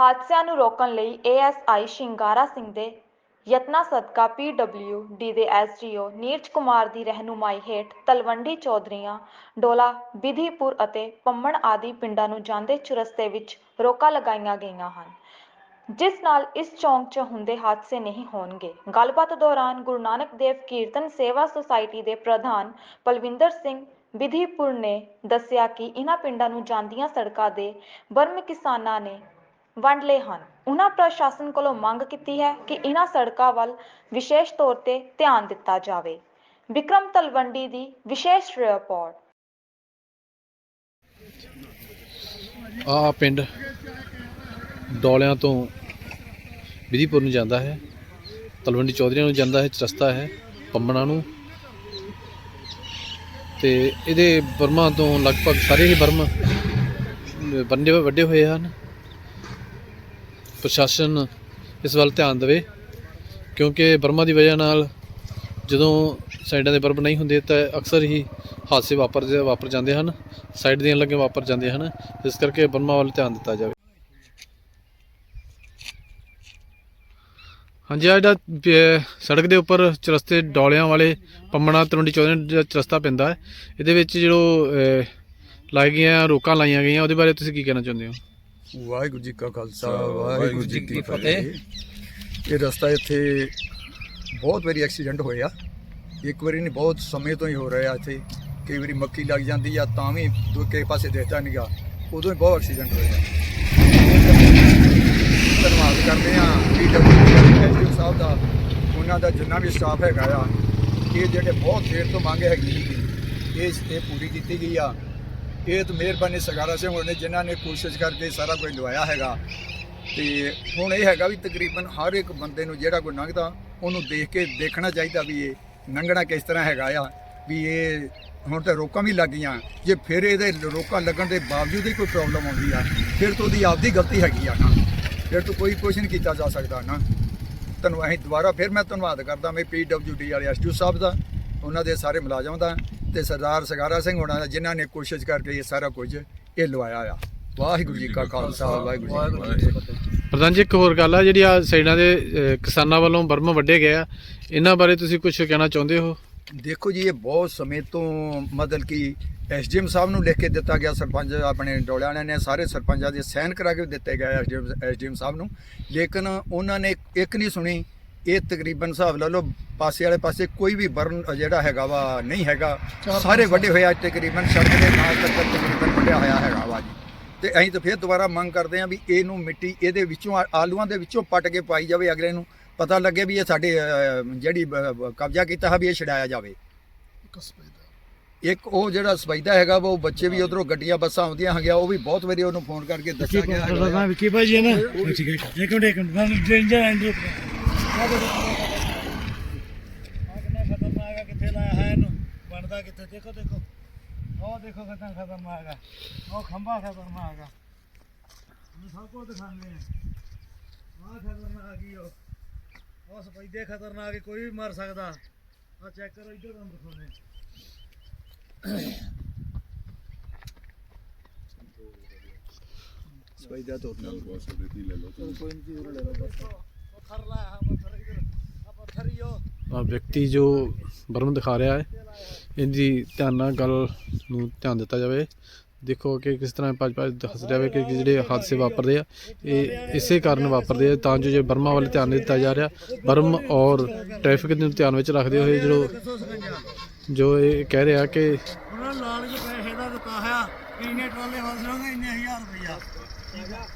ਹਾਦਸਿਆਂ ਨੂੰ ਰੋਕਣ ਲਈ ਏਐਸਆਈ ਸ਼ਿੰਗਾਰਾ ਸਿੰਘ ਦੇ ਯਤਨਾ ਸਦਕਾ ਪੀਡਬਲਿਊਡੀ ਦੇ ਐਸਡੀਓ ਨੀਰਜ ਕੁਮਾਰ ਦੀ ਰਹਿਨੁਮਾਈ ਹੇਠ ਤਲਵੰਡੀ ਚੌਧਰੀਆਂ, ਡੋਲਾ ਬਿਧੀਪੁਰ ਅਤੇ ਪੰਮਣ ਆਦਿ ਪਿੰਡਾਂ ਨੂੰ ਜਾਂਦੇ ਚੁਰਸਤੇ ਵਿੱਚ ਰੋਕਾਂ ਲਗਾਈਆਂ ਗਈਆਂ ਹਨ। ਜਿਸ ਨਾਲ ਇਸ ਚੌਂਕ 'ਚ ਹੁੰਦੇ ਹਾਦਸੇ ਨਹੀਂ ਹੋਣਗੇ। ਗੱਲਬਾਤ ਦੌਰਾਨ ਗੁਰੂ ਨਾਨਕ ਦੇਵ ਕੀਰਤਨ ਸੇਵਾ ਸੁਸਾਇਟੀ ਦੇ ਪ੍ਰਧਾਨ ਪਲਵਿੰਦਰ ਸਿੰਘ ਬਿਧੀਪੁਰ ਨੇ ਦੱਸਿਆ ਕਿ ਇਹਨਾਂ ਪਿੰਡਾਂ ਨੂੰ ਜਾਂਦੀਆਂ ਸੜਕਾਂ ਦੇ ਬਰਮ ਕਿਸਾਨਾਂ ਨੇ ਵੰਡ ਲਏ ਹਨ। ਉਹਨਾਂ ਪ੍ਰਸ਼ਾਸਨ ਕੋਲੋਂ ਮੰਗ ਕੀਤੀ ਹੈ ਕਿ ਇਹਨਾਂ ਸੜਕਾਂ ਵੱਲ ਵਿਸ਼ੇਸ਼ ਤੌਰ ਤੇ ਧਿਆਨ ਦਿੱਤਾ ਜਾਵੇ। ਵਿਕਰਮ ਤਲਵੰਡੀ ਦੀ ਵਿਸ਼ੇਸ਼ ਰਿਪੋਰਟ। ਆ ਪਿੰਡ ਡੋਲਿਆਂ ਤੋਂ ਵਿਧੀਪੁਰ ਨੂੰ ਜਾਂਦਾ ਹੈ। ਤਲਵੰਡੀ ਚੌਧਰੀਆਂ ਨੂੰ ਜਾਂਦਾ ਹੈ ਰਸਤਾ ਹੈ ਪੰਮਣਾ ਨੂੰ। ਤੇ ਇਹਦੇ ਬਰਮਾ ਤੋਂ ਲਗਭਗ ਸਾਰੇ ਹੀ ਬਰਮ ਬੰਦੇ ਵੱਡੇ ਹੋਏ ਹਨ। ਪ੍ਰਸ਼ਾਸਨ ਇਸ ਵੱਲ ਧਿਆਨ ਦੇਵੇ ਕਿਉਂਕਿ ਬਰਮਾ ਦੀ ਵਜ੍ਹਾ ਨਾਲ ਜਦੋਂ ਸਾਈਡਾਂ ਦੇ ਬਰਬ ਨਹੀਂ ਹੁੰਦੇ ਤਾਂ ਅਕਸਰ ਹੀ ਹਾਦਸੇ ਵਾਪਰ ਵਾਪਰ ਜਾਂਦੇ ਹਨ ਸਾਈਡ ਦੀਆਂ ਲੱਗੇ ਵਾਪਰ ਜਾਂਦੇ ਹਨ ਇਸ ਕਰਕੇ ਬਰਮਾ ਵੱਲ ਧਿਆਨ ਦਿੱਤਾ ਜਾਵੇ। ਹਾਂਜੀ ਆਹ ਜਿਹੜਾ ਸੜਕ ਦੇ ਉੱਪਰ ਚਰਸਤੇ ਡੋਲਿਆਂ ਵਾਲੇ ਪੰਮਣਾ ਤਰੁੰਡੀ ਚੌਧਰੀ ਦਾ ਚਰਸਤਾ ਪੈਂਦਾ ਹੈ ਇਹਦੇ ਵਿੱਚ ਜਿਹੜੋ ਅਹ, ਲਾਈ ਗਈਆਂ ਰੋਕਾਂ ਲਾਈਆਂ ਗਈਆਂ ਉਹਦੇ ਬਾਰੇ ਤੁਸੀਂ ਕੀ ਕਹਿਣਾ ਚਾਹੁੰਦੇ ਹੋ? ਵਾਹਿਗੁਰੂ ਜੀ ਕਾ ਖਾਲਸਾ ਵਾਹਿਗੁਰੂ ਜੀ ਕੀ ਫਤਿਹ। ਇਹ ਰਸਤਾ ਇੱਥੇ ਬਹੁਤ ਵਾਰੀ ਐਕਸੀਡੈਂਟ ਹੋਇਆ। ਇੱਕ ਵਾਰੀ ਨਹੀਂ ਬਹੁਤ ਸਮੇਂ ਤੋਂ ਹੀ ਹੋ ਰਿਹਾ ਇੱਥੇ। ਕਈ ਵਾਰੀ ਮੱਕੀ ਲੱਗ ਜਾਂਦੀ ਆ ਤਾਂ ਵੀ ਦੂਜੇ ਪਾਸੇ ਦੇਖਦਾ ਨਹੀਂਗਾ ਉਦੋਂ ਹੀ ਬਹੁਤ ਐਕਸੀਡੈਂਟ ਹੋਇਆ। ਧੰਨਵਾਦ ਕਰਦੇ ਆ ਪੀਡਬਲਯੂ ਸਾਹਿਬ ਦਾ। ਉਹਨਾਂ ਦਾ ਜਿੰਨਾ ਵੀ ਸਟਾਫ ਹੈਗਾ ਆ ਇਹ ਜਿਹੜੇ ਬਹੁਤ ਦੇਰ ਤੋਂ ਮੰਗ ਹੈਗੀ ਇਹ ਇਹ ਪੂਰੀ ਕੀਤੀ ਗਈ ਆ। ਇਹ ਤਾਂ ਮਿਹਰਬਾਨੀ ਸਰਕਾਰਾ ਸਿੰਘ ਹੋਣੇ ਜਿਨ੍ਹਾਂ ਨੇ ਕੋਸ਼ਿਸ਼ ਕਰਕੇ ਸਾਰਾ ਕੁਝ ਲਵਾਇਆ ਹੈਗਾ। ਤੇ ਹੁਣ ਇਹ ਹੈਗਾ ਵੀ ਤਕਰੀਬਨ ਹਰ ਇੱਕ ਬੰਦੇ ਨੂੰ ਜਿਹੜਾ ਕੋਈ ਲੰਘਦਾ, ਉਹਨੂੰ ਦੇਖ ਕੇ ਦੇਖਣਾ ਚਾਹੀਦਾ ਵੀ ਇਹ ਲੰਘਣਾ ਕਿਸ ਤਰ੍ਹਾਂ ਹੈਗਾ ਆ, ਵੀ ਇਹ ਹੁਣ ਤਾਂ ਰੋਕਾਂ ਵੀ ਲੱਗ ਗਈਆਂ। ਜੇ ਫਿਰ ਇਹਦੇ ਰੋਕਾਂ ਲੱਗਣ ਦੇ ਬਾਵਜੂਦ ਹੀ ਕੋਈ ਪ੍ਰੋਬਲਮ ਆਉਂਦੀ ਆ, ਫਿਰ ਤੋਂ ਉਹਦੀ ਆਪਦੀ ਗਲਤੀ ਹੈਗੀ ਆ ਨਾ। ਫਿਰ ਤੋਂ ਕੋਈ ਕੁਝ ਨਹੀਂ ਕੀਤਾ ਜਾ ਸਕਦਾ ਨਾ। ਤੁਹਾਨੂੰ ਅਸੀਂ ਦੁਬਾਰਾ ਫਿਰ ਮੈਂ ਧੰਨਵਾਦ ਕਰਦਾ, ਮੈਂ ਪੀਡਬਲਯੂਡੀ ਵਾਲੇ ਐਸਟੂ ਸਾਹਿਬ ਦਾ, ਉਹਨਾਂ ਦੇ ਸਾਰੇ ਮੁਲਾਜ਼ਮਾਂ ਦਾ। ਤੇ ਸਰਦਾਰ ਸਗਾਰਾ ਸਿੰਘ ਹੋਣਾ ਦਾ ਜਿਨ੍ਹਾਂ ਨੇ ਕੋਸ਼ਿਸ਼ ਕਰਕੇ ਇਹ ਸਾਰਾ ਕੁਝ ਇਹ ਲਵਾਇਆ ਆ। ਵਾਹਿਗੁਰੂ ਜੀ ਕਾ ਖਾਲਸਾ ਵਾਹਿਗੁਰੂ ਜੀ ਕੀ ਫਤਿਹ। ਪ੍ਰਧਾਨ ਜੀ ਇੱਕ ਹੋਰ ਗੱਲ ਆ ਜਿਹੜੀ ਆ ਸਾਈਡਾਂ ਦੇ ਕਿਸਾਨਾਂ ਵੱਲੋਂ ਬਰਮ ਵੱਡੇ ਗਏ ਆ ਇਹਨਾਂ ਬਾਰੇ ਤੁਸੀਂ ਕੁਝ ਕਹਿਣਾ ਚਾਹੁੰਦੇ ਹੋ? ਦੇਖੋ ਜੀ ਇਹ ਬਹੁਤ ਸਮੇਂ ਤੋਂ ਮਤਲਬ ਕਿ ਐਸਡੀਐਮ ਸਾਹਿਬ ਨੂੰ ਲਿਖ ਕੇ ਦਿੱਤਾ ਗਿਆ ਸਰਪੰਚ ਆਪਣੇ ਡੋਲਿਆਣੇ ਨੇ ਸਾਰੇ ਸਰਪੰਚਾਂ ਦੇ ਸਾਈਨ ਕਰਾ ਕੇ ਦਿੱਤੇ ਗਏ ਐਸਡੀਐਮ ਐਸਡੀਐਮ ਸਾਹਿਬ ਨੂੰ। ਲੇਕਿਨ ਉਹਨਾਂ ਨੇ ਇੱਕ ਨਹੀਂ ਸੁਣੀ ਇਹ ਤਕਰੀਬਨ ਹਿਸਾਬ ਲਾ ਲਓ ਪਾਸੇ ਵਾਲੇ ਪਾਸੇ ਕੋਈ ਵੀ ਬਰਨ ਜਿਹੜਾ ਹੈਗਾ ਵਾ ਨਹੀਂ ਹੈਗਾ। ਸਾਰੇ ਵੱਡੇ ਹੋਇਆ ਤਕਰੀਬਨ ਸੜਕ ਦੇ ਨਾਲ ਤੱਕ ਤਕਰੀਬਨ ਵੱਡਿਆ ਹੋਇਆ ਹੈਗਾ ਵਾ ਜੀ। ਤੇ ਅਸੀਂ ਤਾਂ ਫਿਰ ਦੁਬਾਰਾ ਮੰਗ ਕਰਦੇ ਹਾਂ ਵੀ ਇਹਨੂੰ ਮਿੱਟੀ ਇਹਦੇ ਵਿੱਚੋਂ ਆ- ਆਲੂਆਂ ਦੇ ਵਿੱਚੋਂ ਪੱਟ ਕੇ ਪਾਈ ਜਾਵੇ ਅਗਲੇ ਨੂੰ। ਪਤਾ ਲੱਗੇ ਵੀ ਇਹ ਸਾਡੇ ਜਿਹੜੀ ਕਬਜ਼ਾ ਕੀਤਾ ਹੈ ਵੀ ਇਹ ਛਡਾਇਆ ਜਾਵੇ। ਇੱਕ ਉਹ ਜਿਹੜਾ ਸਪੈਦਾ ਹੈਗਾ ਵਾ, ਉਹ ਬੱਚੇ ਵੀ ਉਧਰੋਂ ਗੱਡੀਆਂ ਬੱਸਾਂ ਆਉਂਦੀਆਂ ਹੈਗੀਆਂ ਉਹ ਵੀ ਬਹੁਤ ਵਾਰੀ ਉਹਨੂੰ ਫੋਨ ਕਰਕੇ ਦੱਸਿਆ ਗਿਆ ਵਿੱਕੀ ਭਾਜੀ ਹੈ ਨਾ? ਠੀਕ ਹੈ। ਇੱਕ ਮਿੰਟ ਇੱਕ ਮਿੰਟ ਮੈਂ ਡੇਂਜਰ ਐਂਡ ਕਿੰਨਾ ਖਤਰਨਾਕ ਆ ਕਿੱਥੇ ਲਾਇਆ ਹੈ ਇਹਨੂੰ ਬਣਦਾ ਕਿੱਥੇ ਦੇਖੋ ਦੇਖੋ ਉਹ ਦੇਖੋ ਕਿੰਨਾ ਖਤਰਨਾਕ ਆ ਉਹ ਖੰਭਾ ਖਤਰਨਾਕ ਆ ਮੈਂ ਸਭ ਕੁਝ ਦਿਖਾਉਂਦੇ ਆ ਆਹ ਖਤਰਨਾਕ ਹੀ ਉਹ ਉਹ ਸਪੈਦੇ ਖਤਰਨਾਕ ਹੀ, ਕੋਈ ਵੀ ਮਰ ਸਕਦਾ ਆ ਚੈੱਕ ਕਰੋ ਇੱਧਰ ਤੁਹਾਨੂੰ ਦਿਖਾਉਂਦੇ ਸਪੈਦਾ ਤੋਂ ਪੱਥਰ ਲਾਇਆ ਪੱਥਰ ਇੱਧਰ ਆ ਪੱਥਰ ਹੀ ਉਹ ਆ ਵਿਅਕਤੀ ਜੋ ਬਰਮ ਦਿਖਾ ਰਿਹਾ ਹੈ, ਇਹਦੀ ਧਿਆਨ ਨਾਲ ਗੱਲ ਨੂੰ ਧਿਆਨ ਦਿੱਤਾ ਜਾਵੇ। ਦੇਖੋ ਕਿ ਕਿਸ ਤਰ੍ਹਾਂ ਪੰਜ ਪੰਜ ਦੱਸ ਰਿਹਾ ਹੈ ਕਿ ਜਿਹੜੇ ਹਾਦਸੇ ਵਾਪਰਦੇ ਆ, ਇਹ ਇਸੇ ਕਾਰਨ ਵਾਪਰਦੇ ਆ, ਤਾਂ ਜੋ ਜੇ ਬਰਮਾ ਵੱਲ ਧਿਆਨ ਦਿੱਤਾ ਜਾ ਰਿਹਾ ਬਰਮ ਔਰ ਟ੍ਰੈਫਿਕ ਨੂੰ ਧਿਆਨ ਵਿੱਚ ਰੱਖਦੇ ਹੋਏ ਜੋ ਜੋ ਇਹ ਕਹਿ ਰਿਹਾ ਕਿ ਉਹਨਾਂ ਲਾਲਚ ਪੈਸੇ ਦਾ ਦਿੱਤਾ ਹੋਇਆ ਇੰਨੇ ਟਰਾਲੇ ਫਸ ਇੰਨੇ ਹਜ਼ਾਰ ਰੁਪਈਆ। ਠੀਕ ਆ